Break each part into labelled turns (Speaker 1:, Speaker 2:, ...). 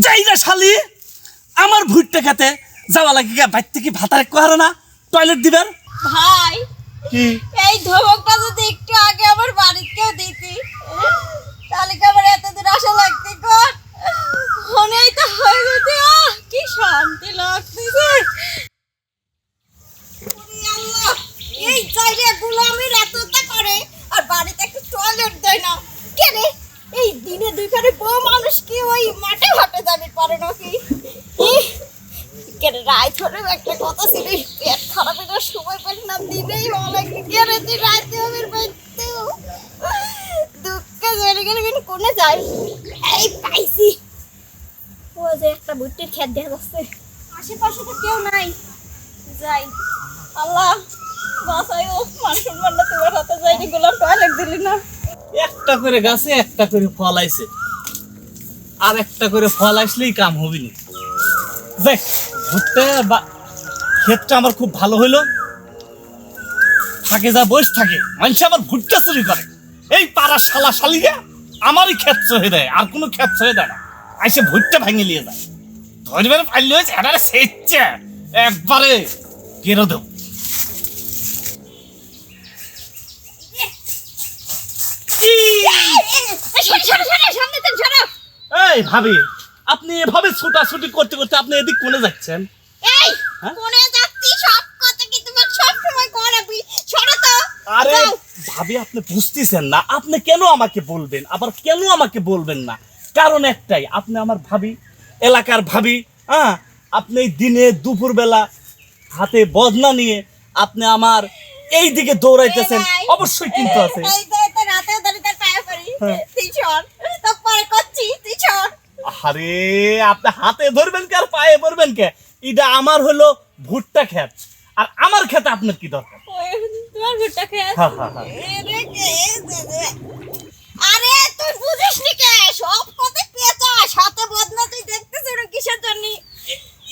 Speaker 1: যাই না শালি আমার ভুট্টা খেতে যাওয়া লাগে গা বাইর থেকে ভাতারে কোয়ারে না? টয়লেট দিবেন?
Speaker 2: ভাই
Speaker 1: কি?
Speaker 2: এই ধমকটা যদি একটু আগে আমার বাড়িতেও দিতি তাহলে কি আমার এতদিন আশা লাগতে কর মনেই তো হয়ে গেছে আহ কি শান্তি লাগতেছে। ওরে আল্লাহ, এই জায়গায় গুলামির এতটা করে আর বাড়িতে একটু টয়লেট দেয় না কেন এই দিনে দুইখানে বউ মানুষ কি ওই মাঠে ঘাটে যাবে পারে নাকি ইহ, কেন রাত একটা কথা ছিল পেট খারাপের সময় পেলে না দিনেই অনেক কেন হবে দুঃখে গেলে কিন্তু কোনে যাই ও যে একটা আশেপাশে তো কেউ নাই। যাই। আল্লাহ তোমার যাইনি দিলি না।
Speaker 1: একটা করে গাছে, একটা করে ফল আইছে। আর একটা করে ফল আসলেই কাম হবে দেখ। ভুট্টা বা ক্ষেতটা আমার খুব ভালো হইল থাকে যা বয়স থাকে মানুষ আমার ভুট্টা চুরি করে এই পাড়া শালা শালিরা আমারই ক্ষেত হয়ে দেয় আর কোনো ক্ষেত হয়ে দেয় না আইসে ভুট্টা ভেঙে নিয়ে যায় ধরবেন ফাইলে হয়েছে এটা সেচ্ছে একবারে কেরো দেব এই ভাবি আপনি এভাবে ছুটাছুটি করতে করতে আপনি এদিক কোনে যাচ্ছেন?
Speaker 2: এই
Speaker 1: হ্যাঁ?
Speaker 2: কোনে যাচ্ছি? সব কথা কি তোমার সব সময় করাবি সরো তো
Speaker 1: আরে ভাবি আপনি বুঝতেছেন না। আপনি কেন আমাকে বলবেন? আবার কেন আমাকে বলবেন না? কারণ একটাই আপনি আমার ভাবি এলাকার ভাবি হ্যাঁ? আপনি দিনে দুপুরবেলা হাতে বদনা নিয়ে আপনি আমার এই দিকে দৌড়াইতেছেন অবশ্যই কিন্তু আছে।
Speaker 2: রাতে ধরে তার পায়ে পড়ি
Speaker 1: হ্যাঁ।
Speaker 2: তুই সর তো পরে করছি তুই সর
Speaker 1: আরে আপনি হাতে ধরবেন কে আর পায়ে ধরবেন কে? এটা আমার হলো ভুট্টা ক্ষেত। আর আমার ক্ষেতে আপনার কি দরকার?
Speaker 2: তোমার ভুট্টা খেয়ে
Speaker 1: হা, হা, হা।
Speaker 2: আরে কে আরে তুই বুঝিস নি কে? সব কথা পেঁচা সাথে বদনা তুই দেখতেছিস ওটা কিসের জন্য?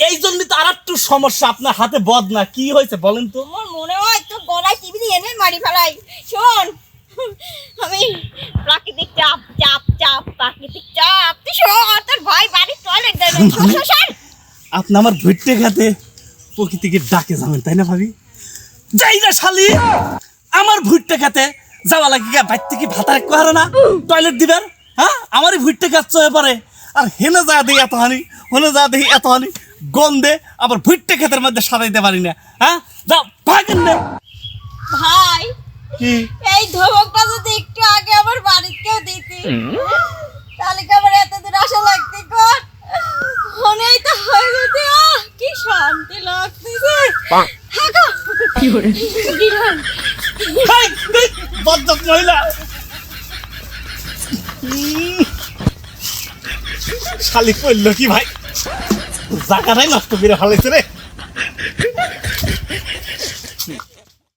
Speaker 1: এই জন্য তো আর একটু সমস্যা আপনার হাতে বদনা। কি হয়েছে বলেন তো?
Speaker 2: তোমার মনে হয় তো গলায় টিভি এনে মারি ফেলাই। শোন আমি প্রাকৃতিক চাপ চাপ প্রাকৃতিক চাপ। তুই শোন তোর ভাই বাড়ির টয়লেট দেয় না। শোন।
Speaker 1: আপনি আমার ভুট্টে খাতে প্রকৃতিকে ডাকে যাবেন তাই না ভাবি? যাই না শালি। আমার ভুট্টে খাতে যাওয়া লাগে গা বাইর থেকে ভাতারে কোয়ারে না? টয়লেট দিবেন? হ্যাঁ? আমারই ভুট্টে খাচ্ছ এবারে আর হেনে যা দিই এত হানি হলে যা দিই এত হানি গন্ধে আবার ভুট্টে ক্ষেতের মধ্যে সারাইতে পারি না। হ্যাঁ? যাও ভাগেন না।
Speaker 2: ভাই এই ধমকটা যদি একটু আগে আমার বাড়িতেও দিতি তাহলে কি আমার এতদিন আশা লাগতে কর মনেই তো হয়ে গেছে আহ কি শান্তি লাগতেছে থাকো কি করে।
Speaker 1: হাই, এই, বদমাস মহিলা উম, শালি করল কি ভাই? জায়গাটাই নষ্ট করে ফেলাইছে রে।